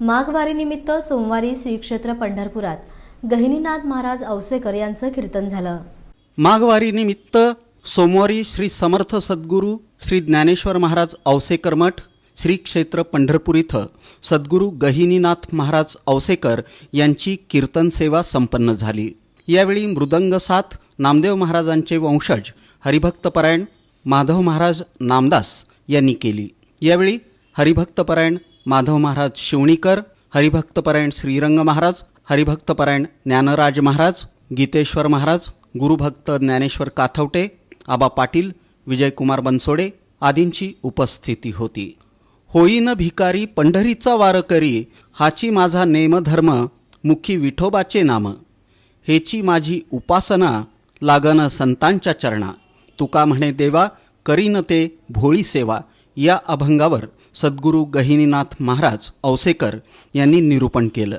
माघवारीनिमित्त सोमवारी श्री क्षेत्र पंढरपुरात गहिनीनाथ महाराज औसेकर यांचं कीर्तन झालं. माघवारीनिमित्त सोमवारी श्री समर्थ सद्गुरू श्री ज्ञानेश्वर महाराज औसेकर मठ श्री क्षेत्र पंढरपूर इथं सद्गुरू गहिनीनाथ महाराज औसेकर यांची कीर्तन सेवा संपन्न झाली. यावेळी मृदंग साथ नामदेव महाराजांचे वंशज हरिभक्तपरायण माधव महाराज नामदास यांनी केली. यावेळी हरिभक्तपरायण माधव महाराज शिवणीकर हरिभक्तपरायण श्रीरंग महाराज हरिभक्तपरायण ज्ञानराज महाराज गीतेश्वर महाराज गुरुभक्त ज्ञानेश्वर काथवटे आबा पाटील विजयकुमार बनसोडे आदींची उपस्थिती होती. होईन भिकारी पंढरीचा वार करी हाची माझा नेमधर्म मुखी विठोबाचे नाम. हेची माझी उपासना लागन संतांच्या चरणा. तुका म्हणे देवा करीन ते भोळी सेवा या अभंगावर सद्गुरू गहिनीनाथ महाराज औसेकर यांनी निरूपण केलं.